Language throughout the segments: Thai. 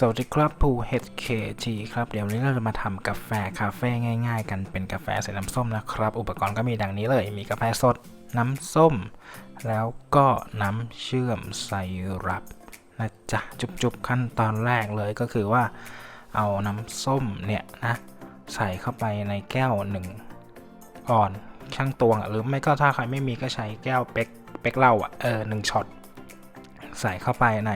สวัสดีครับภู HKG ครับ เดี๋ยววันนี้เราจะมาทำกาแฟคาเฟ่ง่าย ๆ กันเป็นกาแฟใส่น้ำส้มนะครับ อุปกรณ์ก็มีดังนี้เลย มีกาแฟสด น้ำส้ม แล้วก็น้ำเชื่อมไซรัปนะจ๊ะ จุบๆ ขั้นตอนแรกเลยก็คือว่า เอาน้ำส้มเนี่ยนะ ใส่เข้าไปในแก้วหนึ่งอ่อนช่างตวงหรือไม่ก็ถ้าใครไม่มีก็ใช้แก้วเป๊กเป๊กเหล้าอะเออหนึ่งช็อตใส่เข้าไปใน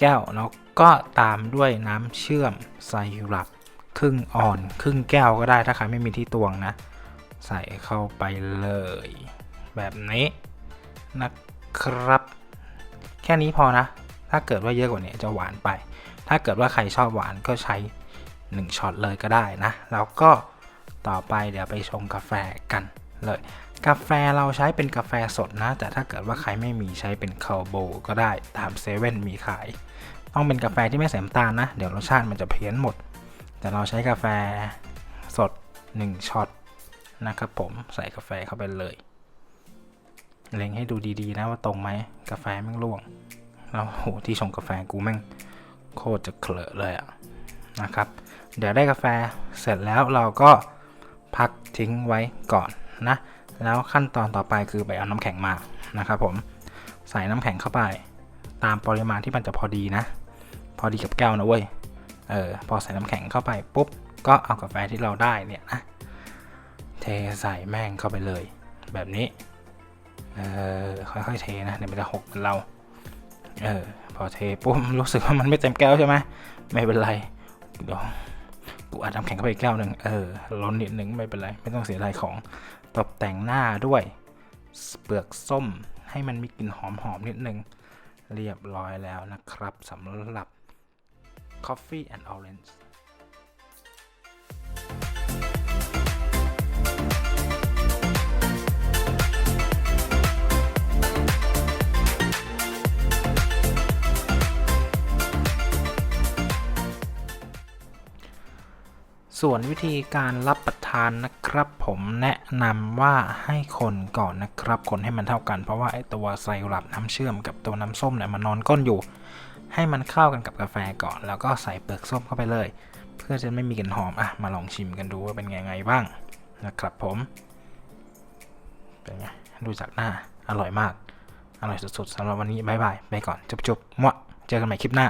แก้วแล้ว ก็ตามด้วยน้ำเชื่อมไซรัปครึ่งอ่อน ครึ่งแก้วก็ได้ถ้าใครไม่มีที่ตวงนะ ใส่เข้าไปเลย แบบนี้นะครับ แค่นี้พอนะ ถ้าเกิดว่าเยอะกว่านี้จะหวานไป ถ้าเกิดว่าใครชอบหวานก็ใช้ 1ช็อตเลยก็ได้นะ แล้วก็ต่อไปเดี๋ยวไปชงกาแฟกันเลย กาแฟเราใช้เป็นกาแฟสดนะ แต่ถ้าเกิดว่าใครไม่มีใช้เป็นคาโบก็ได้ตามเซเว่นมีขาย ต้องเป็นกาแฟที่ไม่ใส่น้ำตาลนะ เดี๋ยวรสชาติมันจะเพี้ยนหมด แต่เราใช้กาแฟสด 1ช็อตนะครับผมใส่กาแฟเข้าไปเลย เล็งให้ดูดีๆนะว่าตรงไหมกาแฟแม่งร่วงแล้วโหที่ชงกาแฟกูแม่งโคตรจะเคลอะเลยอะนะครับ เดี๋ยวได้กาแฟเสร็จแล้วเราก็พักทิ้งไว้ก่อนนะ แล้วขั้นตอนต่อไปคือไปเอาน้ำแข็งมานะครับผม ใส่น้ำแข็งเข้าไป ตามปริมาณที่มันจะพอดีนะ พอดีกับแก้วนะเว้ย เออ พอใส่น้ำแข็งเข้าไปปุ๊บ ก็เอากาแฟที่เราได้เนี่ยนะ เทใส่แม่งเข้าไปเลย แบบนี้ เออ ค่อยๆเทนะเดี๋ยวมันจะหกเหมือนเรา เออ พอเทปุ๊บรู้สึกว่ามันไม่เต็มแก้วใช่ไหมไม่เป็นไร เดี๋ยวกูอัดน้ำแข็งเข้าไปอีกแก้วหนึ่งเออ ล้นนิดนึงไม่เป็นไร ไม่ต้องเสียดายของ ตกแต่งหน้าด้วย เปลือกส้มให้มันมีกลิ่นหอมๆนิดนึง เรียบร้อยแล้วนะครับสำหรับ Coffee and Orange ส่วนวิธีการรับประทานนะครับผมแนะนำว่าให้คนก่อนนะครับ คนให้มันเท่ากันเพราะว่าไอตัวไซรัปน้ำเชื่อมกับตัวน้ำส้มเนี่ยมันนอนก้นอยู่ ให้มันเข้ากันกับกาแฟก่อน แล้วก็ใส่เปลือกส้มเข้าไปเลย เพื่อจะไม่มีกลิ่นหอมอะมาลองชิมกันดูว่าเป็นไงไงบ้างนะครับผมเป็นไงดูจากหน้าอร่อยมาก อร่อยสุดๆสำหรับวันนี้บายบายไปก่อนจุบๆมั่วเจอกันใหม่คลิปหน้า